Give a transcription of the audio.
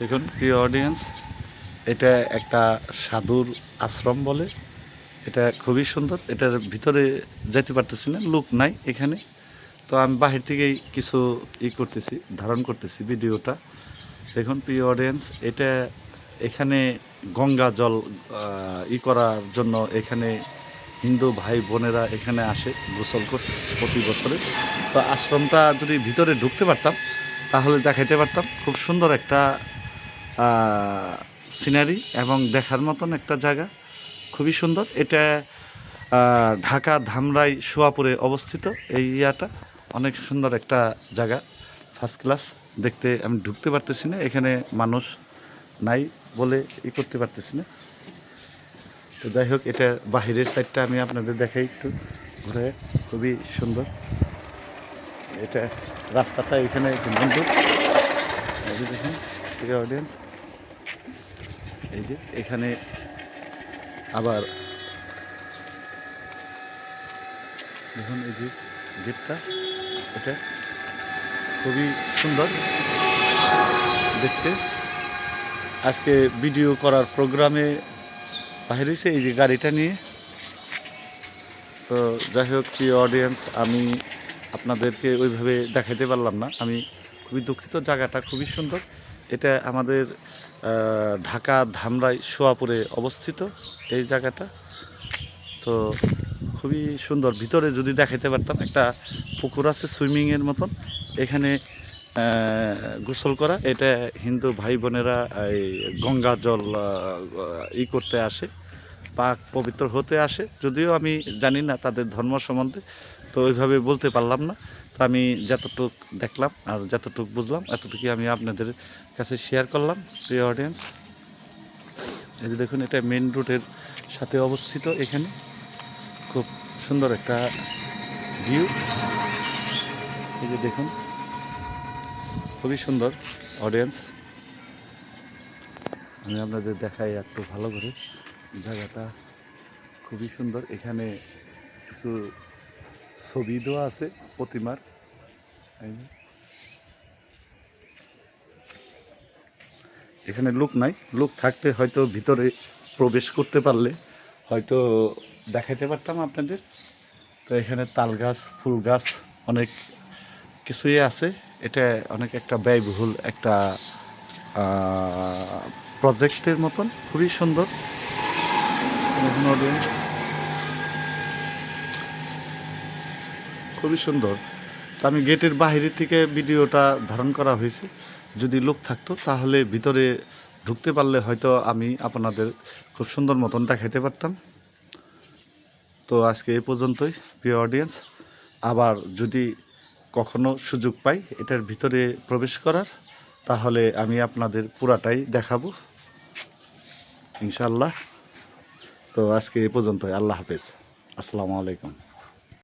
দেখুন, প্রিয় অডিয়েন্স এটা একটা সাধুর আশ্রম বলে। এটা খুবই সুন্দর। এটার ভিতরে যেতে পারতেছি না, লোক নাই এখানে। তো আমি বাহির থেকেই কিছু ই করতেছি, ধারণ করতেছি ভিডিওটা। দেখুন, প্রিয় অডিয়েন্স এটা এখানে গঙ্গা জল ই করার জন্য এখানে হিন্দু ভাই বোনেরা এখানে আসে গোসল করতে প্রতি বছরে। তো আশ্রমটা যদি ভিতরে ঢুকতে পারতাম, তাহলে দেখাইতে পারতাম। খুব সুন্দর একটা সিনারি এবং দেখার মতন একটা জায়গা। খুবই সুন্দর। এটা ঢাকা ধামরাই সোয়াপুরে অবস্থিত এই ইয়াটা। অনেক সুন্দর একটা জায়গা। ফার্স্ট ক্লাস দেখতে আমি ঢুকতে পারতেছি না। এখানে মানুষ নাই বলে ই করতে পারতেছি না। তো যাই হোক, এটা বাহিরের সাইডটা আমি আপনাদের দেখাই একটু। ঘুরে খুবই সুন্দর। এটা রাস্তাটা এখানে এই দেখুন অডিয়েন্স এই যে, এখানে আবার দেখুন এই যে গেটটা, এটা খুবই সুন্দর দেখতে। আজকে ভিডিও করার প্রোগ্রামে বাহির হয়েছে এই যে গাড়িটা নিয়ে। তো যাই হোক, প্রিয় অডিয়েন্স আমি আপনাদেরকে ওইভাবে দেখাইতে পারলাম না। আমি খুবই দুঃখিত, জায়গাটা খুবই সুন্দর। এটা আমাদের ঢাকা ধামরাই সোয়াপুরে অবস্থিত এই জায়গাটা। তো খুবই সুন্দর। ভিতরে যদি দেখাইতে পারতাম, একটা পুকুর আছে সুইমিংয়ের মতন। এখানে গোসল করা। এটা হিন্দু ভাই বোনেরা এই গঙ্গা জল ই করতে আসে, পাক পবিত্র হতে আসে। যদিও আমি জানি না তাদের ধর্ম সম্বন্ধে। তো ওইভাবে বলতে পারলাম না। তো আমি যতটুক দেখলাম আর যতটুক বুঝলাম, এতটুকুই আমি আপনাদের কাছে শেয়ার করলাম, প্রিয় অডিয়েন্স এই যে দেখুন, এটা মেন রোডের সাথে অবস্থিত এখানে। খুব সুন্দর একটা ভিউ এই যে দেখুন, খুবই সুন্দর অডিয়েন্স আমি আপনাদের দেখাই একটু ভালো করে। জায়গাটা খুবই সুন্দর। এখানে কিছু ছবি দেওয়া আছে প্রতিমার। এখানে লোক নাই, লোক থাকতে হয়তো ভিতরে প্রবেশ করতে পারলে, হয়তো দেখাইতে পারতাম আপনাদের। তো এখানে তাল গাছ, ফুল গাছ, অনেক কিছুই আছে। এটা অনেক একটা ব্যয়বহুল একটা প্রজেক্টের মতন, খুবই সুন্দর। খুবই সুন্দর। তো আমি গেটের বাইরে থেকে ভিডিওটা ধারণ করা হয়েছে। যদি লোক থাকতো তাহলে ভিতরে ঢুকতে পারলে হয়তো আমি আপনাদের খুব সুন্দর মতন দেখাইতে পারতাম। তো আজকে এ পর্যন্তই, প্রিয় অডিয়েন্স আবার যদি কখনো সুযোগ পাই এটার ভিতরে প্রবেশ করার, তাহলে আমি আপনাদের পুরাটাই দেখাবো। ইনশাল্লাহ তো আজকে এ পর্যন্তই, আল্লাহ হাফেজ। আসসালামু আলাইকুম।